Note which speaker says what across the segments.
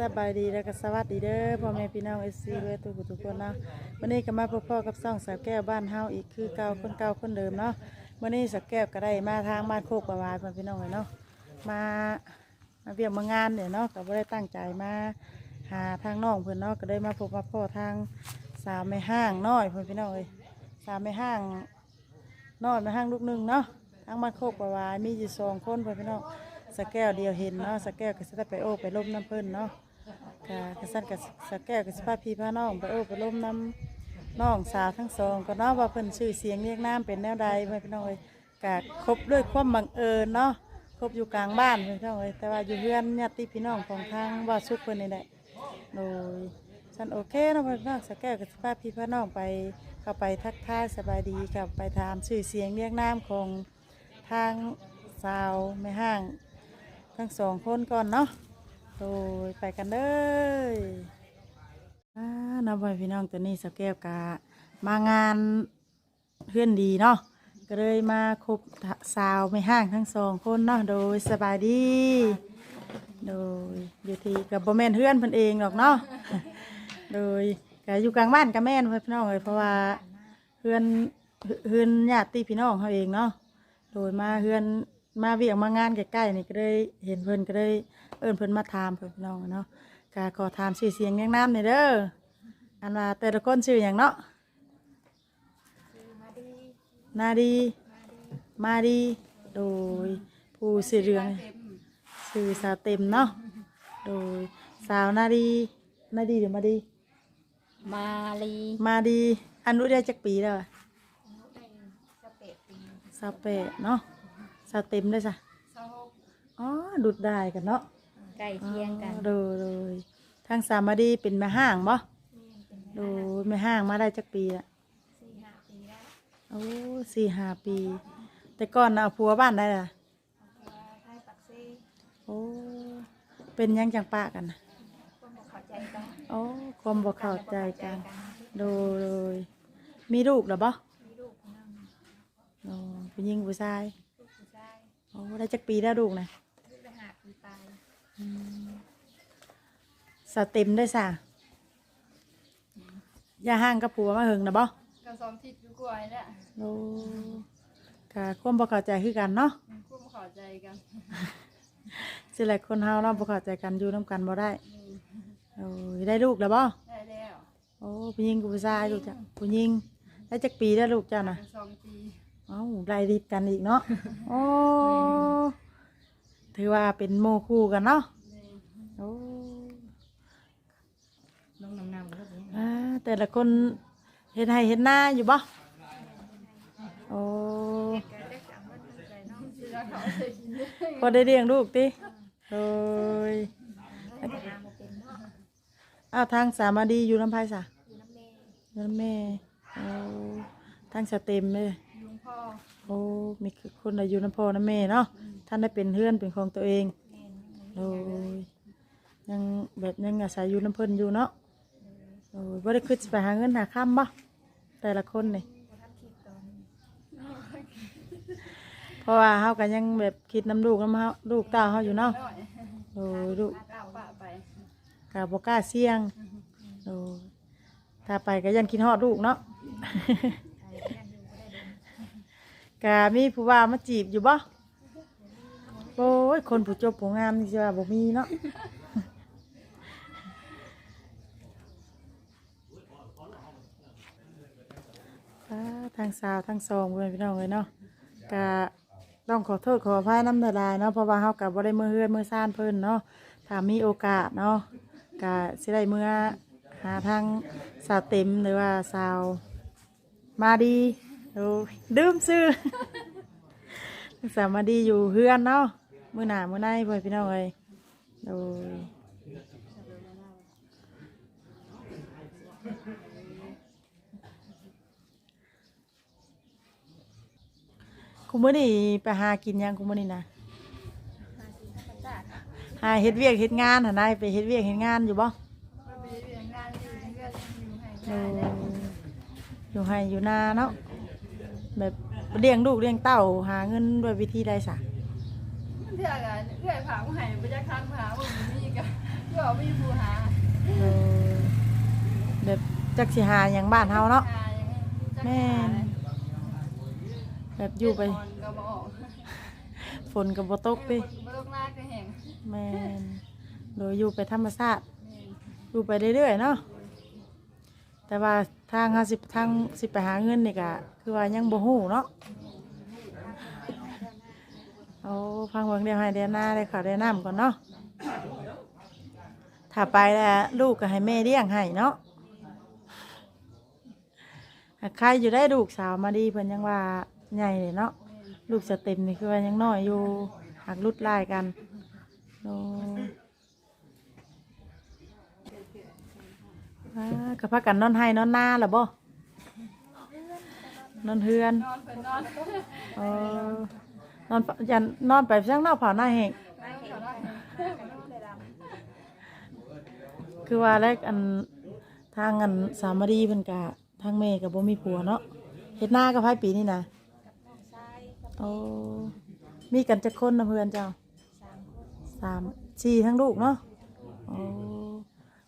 Speaker 1: สบายดีแล้วก็สวัสดีเด้อพ่อแม่พี่น้องเอซีด้วทุกทุกคนเนาะวันนี้ก็มาพบพ่อกับซ่องสาวแก้วบ้านเฮาอีกคือเก่าคนเก่าคนเดิมเนาะวันนี้สาวแก้วก็ได้มาทางบ้านโคกประวายพ่อพี่น้องเลยเนาะมามาเวียงมางานเนี่ยเนาะก็บ่ได้ตั้งใจมาหาทางน้องเพิ่อนเนาะก็ได้มาพบมาพ่อทางสาวไม่ห้างน้อยพ่อพี่น้องเลยสาวไม่ห้างน้อยไม่ห้างลูกหนึงเนาะทางบ้านโคกประวายมีอยู่สองคนพ่อพี่น้อง สแก้วเดียวเห็นเนาะสแก้วก็จะได้ไปโอ้ไปล้มน้ำเพิ่นเนาะกะกระสันกับสแก้วก็สิพาพี่พาน้องไปโอ้ไปล้มน้ำน้องสาวทั้งสองก็เนาะว่าเพิ่นชื่อเสียงเรียกน้ำเป็นแนวใดเพื่อนพี่น้องเอ้ยกะครบด้วยความบังเอิญเนาะครบอยู่กลางบ้านเพื่อนพี่น้องเอ้ยแต่ว่าอยู่เพื่อนญาติพี่น้องของทางว่าสุกเพิ่นนี่แหละโดยฉันโอเคเนาะเพื่อนพี่น้องสแก้วก็สิพาพี่พาน้องไปเข้าไปทักทายสบายดีกับไปถามชื่อเสียงเรียกน้ำของทางสาวไม่ห้าง ทั้งสองคนก่อนเนาะโดยไปกันเลยอ่าน้องบอยพี่น้องตัวนี้สแก้วกะมางานเพื่อนดีเนาะก็เลยมาคบสาวไม่ห้างทั้งสองคนเนาะโดยสบายดี โดยอยู่ที่กับบ่แมนเพื่อนเพิ่นเองหรอกเนาะโดยก็อยู่กลางบ้านกับแม่นพี่น้องเลยเพราะว่าเพื่อนเพื่อนญาติพี่น้องเขาเองเนาะโดยมาเพื่อน มาเวียงมางานใกล้ๆนี่ก็เลยเห็นเพิ่นก็เลยเอิ้นเพิ่นมาถามเพิ่นพี่น้องเนาะก็ขอถามชื่อเสียงเรียงน้ำหน่อยเด้ออันว่าแต่ละคนชื่ออย่างเนาะนาดี มาดี โดย ผู้สื่อเรืองสื่อสาวเต็มเนาะโดยสาวนาดีนาดีหรือมาดี
Speaker 2: มาลี
Speaker 1: มาดีอานุได้จักปีแล้วอะสาวแปดเนาะสาวเต็มได้จ้ะอ๋อดุดได้กันเนาะ
Speaker 2: ใกล้เคียงกัน
Speaker 1: อ๋อโดยโดยทางสามมาดีเป็นแม่ห้างบ่โดยแม่ห้างมาได้จักปีละโอ้สี่ห้าปี แต่ก่อนน่ะเอาผัวบ้านได้ล่ะโอ้เป็นหยังจังปะกันน่ะโอ้ความบ่เข้าใจกัน โดยโดยมีลูกหรือบ่โอ้ผู้หญิงผู้ชาย โอ้ได้จักปีแล้วลูกนะอืมสเต็มได้สะอย่าห่างกับผัวมาหึงนะบ่
Speaker 3: ก็สองทิศอยู่กว่าเนี่ย
Speaker 1: โอ้กะความบ่เข้าใจคือกันเนาะ
Speaker 3: คุ้มเข้าใจกัน
Speaker 1: สิหลายคนเฮาเนาะบ่เข้าใจกันอยู่นํกันบ่ได้โอ้ยได้ลูกแล้วบ่
Speaker 3: ได้แล้ว
Speaker 1: โอ้ผู้หญิงกับผู้ชายลูกจ้ะผู้หญิงได้จักปีแล้วลูกเจ้าน่ะ
Speaker 3: สองปี
Speaker 1: เอ้าไล่รีดกันอีกเนาะโอ้ถือว่าเป็นโมคู่กันเนาะโอ้
Speaker 2: ลงน้ำน้ำก็เป็น
Speaker 1: อ่าแต่ละคนเห็นให้เห็นหน้าอยู่บ่โอ้พอได้เลี้ยงลูกติโอ้ยอ้าวทางสามาดีอยู่ลำไพสะอยู่ลำแม่โอ้ทางสเต็มเลย
Speaker 3: ลุง พ่อ
Speaker 1: โอ้มีคนอายุน้ำพ่อน้ำแม่เนาะท่านได้เป็นเพื่อนเป็นของตัวเองโอ้ยยังแบบยังอาศัยอยู่น้ำเพิ่นอยู่เนาะโอ้ยว่าได้คิดสิไปหาเงินหาค่ำบ่แต่ละคนนี่เพราะว่าเฮากันยังแบบคิดน้ำลูกน้ำเฮาลูกเต้าเฮาอยู่เนาะ
Speaker 3: น้อย
Speaker 1: โอ้ยลูก
Speaker 3: เล่าปะไป
Speaker 1: กะบ่กล้าเสี่ยงโอ้ยถ้าไปก็ยันคิดฮอดลูกเนาะ กะมีผู้ว่ามาจีบอยู่บ่โอ้ยคนผู้จบผู้งามนี่สิว่าบ่มีเนาะทางสาวทางสองเพื่อนพี่น้องเลยเนาะกะต้องขอโทษขออภัยน้ำเดือดายเนาะเพราะว่าเฮากับบ่ได้มือเฮือนมือซ่านเพิ่นเนาะถ้ามีโอกาสเนาะกะสิได้มือหาทางสาวเต็มหรือว่าสาวมาดี โอ้ยดื่มซื้อสาวมาดีอยู่เฮือนเนาะมือหนามือในเพื่อนพี่น้องเลยโอ้ยคุณมื่อนี่ไปหากินยังคุณมื่อนี่นะหาเฮ็ดเวียกเฮ็ดงานหานายไปเฮ็ดเวียกเฮ็ดงานอยู่บ่
Speaker 3: มาไปเรียนงานอยู่เพื่อนอยู่ให้
Speaker 1: โอ้อยู่ให้อยู่นาเนาะ แบบเลี้ยงลูกเลี้ยงเต้าหาเงินด้วยวิธีใดสะ
Speaker 3: เพื่อนกันเพื่อนผาผู้ให้ไปจากทางผาผมนี่กันเพื่อเอาไม่ผู้หา
Speaker 1: โดยแบบจักสิหาหยังบ้านเฮาเนาะ
Speaker 3: หายังไงจัก
Speaker 1: แม่น
Speaker 3: หา
Speaker 1: แบบอยู่ไป
Speaker 3: เจ็ดคนก็บ่ออก
Speaker 1: ฝนก็บ่ตกติ
Speaker 3: บ่ตกหน้าก็แห้ง
Speaker 1: แม่นโดยอยู่ไปธรรมชาติ
Speaker 3: แม่น
Speaker 1: อยู่ไปเรื่อยๆเนาะแต่ว่า ทาง50ทางสิไปหาเงินนี่ก็คือว่ายังบ่ฮู้เนาะเอาฟังเบิ่งเดียวให้เดือนหน้าได้ข่าวได้น้ำก่อนเนาะถ้าไปแล้วลูกก็ให้แม่เลี้ยงให้เนาะใครอยู่ได้ลูกสาวมาดีเพิ่นยังว่าใหญ่เลยเนาะลูกสเต็มนี่คือว่ายังน้อยอยู่หักรุดลายกันโอ้ อ่าก็พักกันนอนให้นอนหน้าหรอบ่นอนเฮือน
Speaker 3: นอนเพิ่นนอน
Speaker 1: เออนอนปะยันนอนไปเพียงหน้าผ่าหน้าแหงคือว่าแรกอันทางอันสามดีเป็นกะทางเมย์กับบ่มีผัวเนาะเฮ็ดหน้ากับไพ่ปีนี่นะโอ้มีกันจะคนนะเพื่อนเจ้าสามสี่ทั้งลูกเนาะโอ้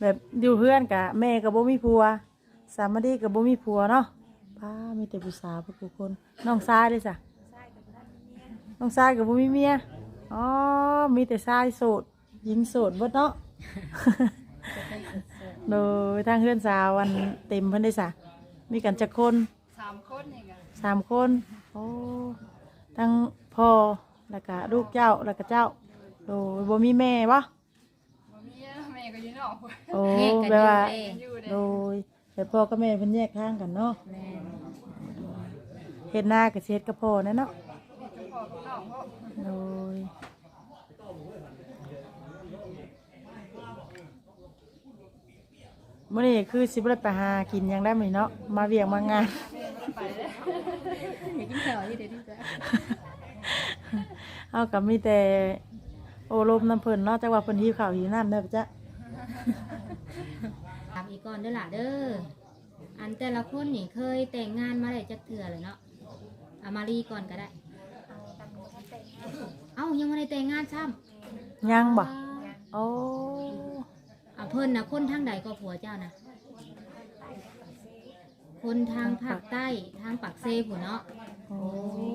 Speaker 1: แบบอยู่เพื่อนกะแม่กับบ่มีผัว สามดีกับบ่มีผัวเนาะป้ามีแต่ผู้สาวพวกทุกคน น้องชายเลยจ้ะน้องชายกับบ่มีเมียอ๋อมีแต่ชายโสดหญิงโสดเบิดเนาะโดยทางเพื่อนสาววันเต็มเพิ่นได้สะมีกันจักคน
Speaker 3: สามคนนี่ก็
Speaker 1: สามคนโอ้ทั้งพ่อแล้วก็ลูกเจ้าแล้วก็เจ้าโดยบ่มีแม่วะ
Speaker 3: บ่มีแม่ ก็อยู่นอกพุ่น
Speaker 1: โอ้
Speaker 2: แยกกัน
Speaker 1: แปลว่า
Speaker 2: อยู่เด้
Speaker 3: อยู่เด้
Speaker 1: โดยแต่พ่อกับแม่เพิ่นแยกทางกันเนาะ
Speaker 2: แม่น
Speaker 1: เฮ็ดหน้ากับเฮ็ดกับพ่อนั่นเนาะ
Speaker 3: มีเจ้าพ่อกับน้องพ่อ
Speaker 1: โดยมื่อนี้คือสิบได้ไปหากินหยังได้ไหมเนาะมาเวียงมางาน
Speaker 3: ไปเด้อ
Speaker 2: อยากกินข้าวอยู่เดี๋ยวนี้จ้ะ
Speaker 1: เอากับมีแต่โอลมน้ำเพิ่นเนาะจังว่าเพิ่นหิวข้าวหิวน้ำได้อปะจ๊ะ
Speaker 2: ถามอีกก่อนเด้อล่ะเด้อ อันแต่ละคนนี่เคยแต่งงานมาได้จักเทื่อเลยเนาะเอามารีก่อนก็ได้ เอ้ายังไม่ได้แต่งงานซ้ำ
Speaker 1: ยังบ่โอ้
Speaker 2: เอาเพิ่นนะคนทางใดก็ผัวเจ้านะคนทางภาคใต้ทางปากเซผู้เนาะ
Speaker 1: โอ้
Speaker 2: โอ้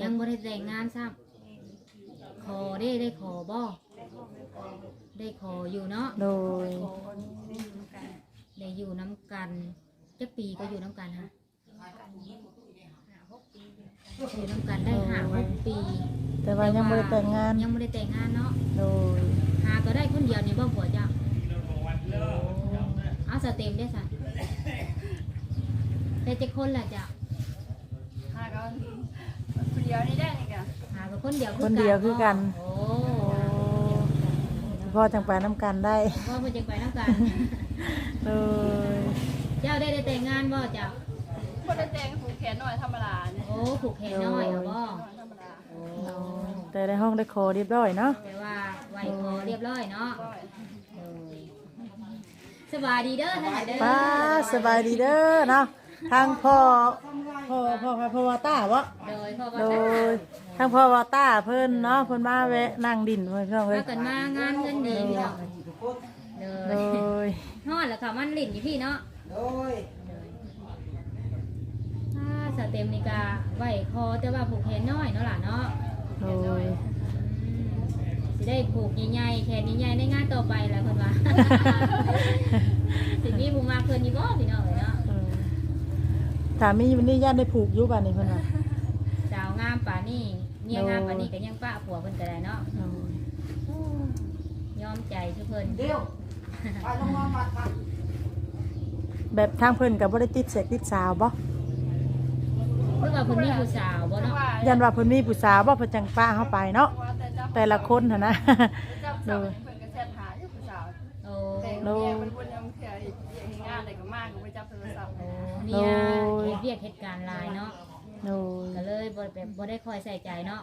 Speaker 2: ยังไม่ได้แต่งงานซ้ำขอได้ได้ขอบ่ ได้ขออยู่เนาะ
Speaker 1: โดย
Speaker 2: ได้อยู่น้ำกันจักปีก็อยู่น้ำกันฮะอยู่น้ำกันได้หาหกปี
Speaker 1: แต่ว่ายังบ่ได้แต่งงาน
Speaker 2: ยังไม่ได้แต่งงานเนาะ
Speaker 1: โดย
Speaker 2: หาก็ได้คนเดียวนี่บ่ผัวเจ้าเอาสเต็มได้สันแต่จะคนละจ้ะ
Speaker 3: หาก็ผู้เดียวนี่ได้นี่ก็
Speaker 2: หาก็คนเดียว
Speaker 1: คนเดียวคือกัน
Speaker 2: โอ้
Speaker 1: พ่อจังไปน้ำกันได้
Speaker 2: พ่อเพิ่นจะไปน้ำกัน
Speaker 1: โดย
Speaker 2: เจ้าได้ได้แต่งงานบ่เจ้า
Speaker 3: บ่ได้แต่งผูกแขนหน่อยธรรมดานี่
Speaker 2: โอ้ผูกแขนน้อยเอาบ่
Speaker 3: ธรรมดา
Speaker 2: โอ้
Speaker 1: แต่ในห้องได้ขอเรียบร้อยเนาะ
Speaker 2: แต่ว่าไหวคอเรียบร้อยเนาะ
Speaker 3: ร้อย
Speaker 2: โอ้ยสบายดีเด้อท่านน่ะเด้อ
Speaker 1: ป้าสบายดีเด้อเนาะทางพ่อ พ่อพ่อพ่อวาต้าวะ
Speaker 2: โดยพ่อ
Speaker 1: โด
Speaker 2: บ่ได้
Speaker 1: ยทางพ่อวาต้าเพิ่นเนาะเพิ่นมาแวะนั่งดินเพิ่นเพิ่นเอ้
Speaker 2: มายกันมางานเงินดีพี่น้องโด
Speaker 1: โด
Speaker 2: ย
Speaker 1: ย
Speaker 2: ฮอดแล้วค่ะมันลิ้นอยู่พี่เนาะ
Speaker 4: โดย
Speaker 2: ถ้าสเต็มนี่กาไหวคอแต่ว่าผูกแขนน้อยเนาะล่ะเนาะ
Speaker 1: โดย
Speaker 2: อืมสิได้ผูกใหญ่ๆแขนใหญ่ๆในงานต่อไปแล้วเพิ่นว่า สิมีผู้มาเพิ่นนี่บ่พี่น้องเอ้ยเนาะ
Speaker 1: เออ ถามมีวันนี้ญาติได้ผูกอยู่บ้านนี่เพิ่นว่า
Speaker 2: สาวงามป่านนี้เมียงามป่านนี้ก็ยังป้าผัวเพิ่นก็ได้เนาะ
Speaker 1: โดย
Speaker 2: ยอมใจคือเพิ่น
Speaker 4: เดี๋ยวไปลงมาปัดปัด
Speaker 1: แบบทางเพิ่นก็บ่ได้ติดเสกติดสาวบ่
Speaker 2: เพิ่นว่าเพิ่นมีผู้สาวบ่
Speaker 3: จัง
Speaker 2: เนาะ
Speaker 3: ว่า
Speaker 1: ยันว่าเพิ่นมีผู้สาวบ่เพิ่นจังป้าเฮาไปเนาะ
Speaker 3: ว่าแต่เจ้า
Speaker 1: แต่ละคนหั่นนะ
Speaker 3: เจ้าสาวเพิ่นก็แชทหาอยู่ผู้สาว
Speaker 2: โอ้
Speaker 3: แต่เมียเพิ่นบ่ยังเถื่ออีกเฮ็ดงานอะไรก็มากก็ไปจับโทรศัพท์
Speaker 2: โอ้ เมียเรียกเหตุการณ์ลายเนาะ
Speaker 1: โดย
Speaker 2: ก็เลยบแบบบ่ได้คอยใส่ใจเนาะ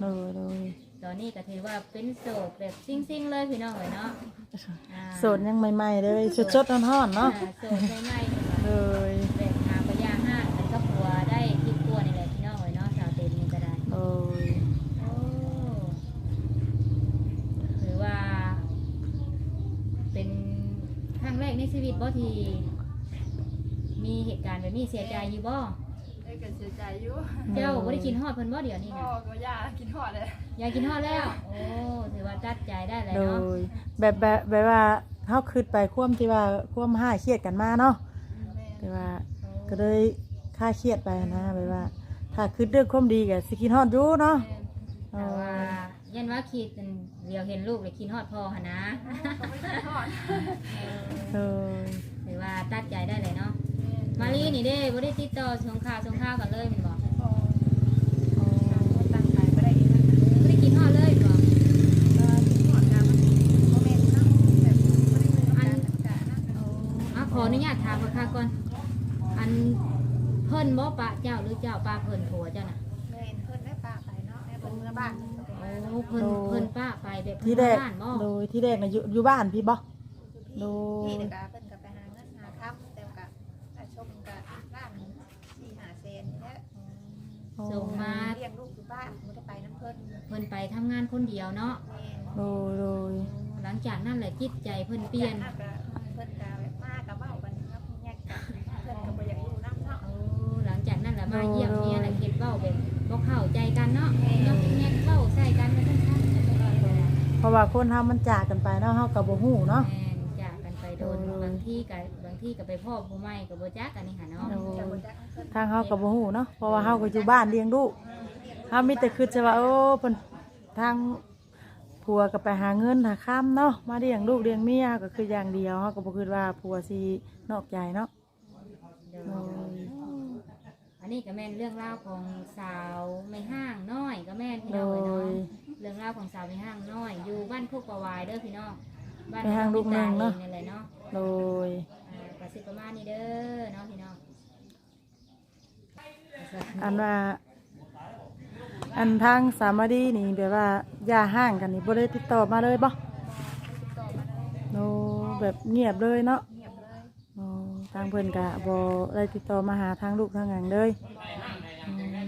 Speaker 1: เลยโดย
Speaker 2: ตอนนี้ก็ถือว่าเป็นโสดแบบซิ่งๆเลยพี่น้องเอยเนาะ
Speaker 1: โสดยังใหม่ๆเลยสดๆร้อนเนาะ
Speaker 2: อโสดง่ายๆ
Speaker 1: เลยน
Speaker 2: แบบหาปะาห้าอันก็ผัวได้คิดตัวนแหละพี่น้องเอยเนาะสาวเต็มนี่ก็ได้
Speaker 1: เลย
Speaker 2: ถือว่า เป็นครั้งแรกในชีวิตบ่ที มีเหตุการณ์แบบนี้เสียใจอยู่บ่
Speaker 3: ได้ก็เสียใจอยู่
Speaker 2: เจ้าบ่ได้กินฮอดเพิ่นบ่เดี๋ยวนี้
Speaker 3: พ่อ
Speaker 2: นะ
Speaker 3: ก็ย่ากินหอดเลย
Speaker 2: อยากกินฮอดแล้ว โอ้ถือว่าตัดใจได้แล้ว
Speaker 1: โด
Speaker 2: เนาะ
Speaker 1: ยแบบแบบแบบว่าเฮาคิดไปความที่ว่าความห้าเครียดกันมาเนาะ
Speaker 3: แม่
Speaker 1: แต่ว่าก็เลยค่าเครียดไปนะแบบว่า ถ้าคิดเรื่องความดีก็สิกินฮอดอยู่เนาะ
Speaker 3: แม่
Speaker 2: แต่ว่ายันว่าคิดเดี๋ยวเห็นลูกเลยกินฮอดพ่อหั่นนะ
Speaker 3: เขาไม่กินหอด
Speaker 1: เออ
Speaker 2: ถือว่าตัดใจได้เลยเนาะ
Speaker 3: แม่
Speaker 2: มารีนี่เด้บ่ได้ติดต่อส่งข่าวส่งข่าวกันเลยแม่นบ่
Speaker 3: พ่อตั้งใจไม่ได้ยังไง
Speaker 2: บ่ได้กินฮอดเลยแม่นบ่
Speaker 3: หอดกันโมเมนต์นะแบบไม่ได้เป็นการจัดการนะ
Speaker 2: อะขออนุญาตถามค่ะก่อน อันเพิ่นบ่ปะเจ้าหรือเจ้าปะเพิ่นผัวเจ้าน่ะ
Speaker 3: เห็นเพื่อนได้ปลาไปเนาะแม่เป็นเมื่อบ้าน
Speaker 2: โอ้เพิ่นเพิ่นป้าไปแบบ
Speaker 1: ที่
Speaker 2: เพิ่น
Speaker 1: แรก
Speaker 2: บ้านบ่
Speaker 1: โดยที่แรกน่ะอยู่อยู่บ้านพี่บ่โด
Speaker 3: พี่
Speaker 1: ย
Speaker 3: เด็กเพิ่นกับไปหาเงินหาค้ำแต่กับชมกับร้านสี่หาเซนนี่แหละ
Speaker 2: ส่งมา
Speaker 3: เลี้ยงลูกอยู่บ้านไม่ได้ไปน้ำเพิ่น
Speaker 2: เพิ่นไปทำงานคนเดียวเนาะ
Speaker 3: แม่
Speaker 1: โดยโดย
Speaker 2: หลังจากนั้นแหละจิตใจเพิ่นเปลี่ยน
Speaker 3: เพิ่นกาแบบมากกับเมากันครับแยกกันเพิ่นก็บ่อยากอยู่น้ำเนาะ
Speaker 2: โอ้หลังจากนั้นแหละมาเยี่ยมเมียแหละเฮ็ดเว้าแบบบ่เข้าใจกันเนาะยกแยกเว้าใส่กันมาทั้งทั้ง
Speaker 1: เพราะว่าคนเฮามันจากกันไปเนาะเฮาก็บ่ฮู้เนาะ
Speaker 2: แม่นจากกันไปโดนบางที่ก็บางที่ก็ไปพ่อผู้ใหม่ก็บ่จักกันนี่ค่ะเนาะ
Speaker 1: โด
Speaker 3: แต่บ่
Speaker 1: ย
Speaker 3: จักเพิ่น
Speaker 1: ทางเฮาก็บ่ฮู้เนาะเพราะว่าเฮาก็อยู่บ้านเลี้ยงลูกเฮามีแต่คิดจะว่าโอ้เพิ่นทางผัวก็ไปหาเงินหาค้ำเนาะมาเลี้ยงลูกเลี้ยงเมียก็คืออย่างเดียวเฮาก็บ่คิดว่าผัวสินอกใจเนาะ
Speaker 2: โด
Speaker 1: โด
Speaker 2: ย
Speaker 1: ย
Speaker 2: อันนี้ก็แม่นเรื่องราวของสาวไม่ห้างน้อยก็แม่นพี่
Speaker 1: โด
Speaker 2: น้องเอ้ยเนาะ
Speaker 1: ย
Speaker 2: เรื่องราวของสาวไม่ห้างน้อย อยู่บ้านโคกประวายเด้อพี่น้องบ้าน
Speaker 1: ไปห้างลูกหนึ่งเนาะ
Speaker 2: นี่นแหละเนาะ
Speaker 1: โดย
Speaker 2: อ่าประสิทธิ์ประมาณนี้เด้อเนาะพี่น้อง
Speaker 1: อันว่า อันทางสามดีนี่แบบว่าอย่าห่างกันนี่บ่ได้ติดต่อมาเลยบ่
Speaker 3: ติดต่อมาได้
Speaker 1: โนแบบเงียบเลยเนาะ
Speaker 3: เงียบเลย
Speaker 1: อ๋อทางเพิ่นก็บ่ได้ติดต่อมาหาทางลูกทางหยังเลยอืม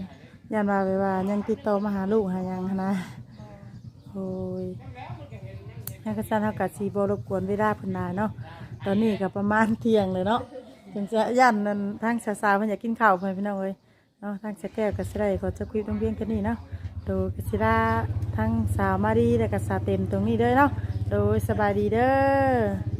Speaker 1: ยันว่าไปว่ายังติดต่อมาหาลูกหาหยังหั้นนะโอ้ยยังกระซันเฮาก็สิบ่รบกวนเวลาเพิ่นได้เนาะ ตอนนี้ก็ประมาณเที่ยงเลยเนาะจึงจะยันนั่นทางสาวๆเพิ่นอยากกินข้าวเพิ่นพี่น้องเอ้ย เนาะทางสแก้วกับสไลก็จะคุยตรงเพียงแค่นี้เนาะโดยกสิลาทั้งสาวมารีและก็สาวเต็มตรงนี้เด้อเนาะโดยสบายดีเด้อ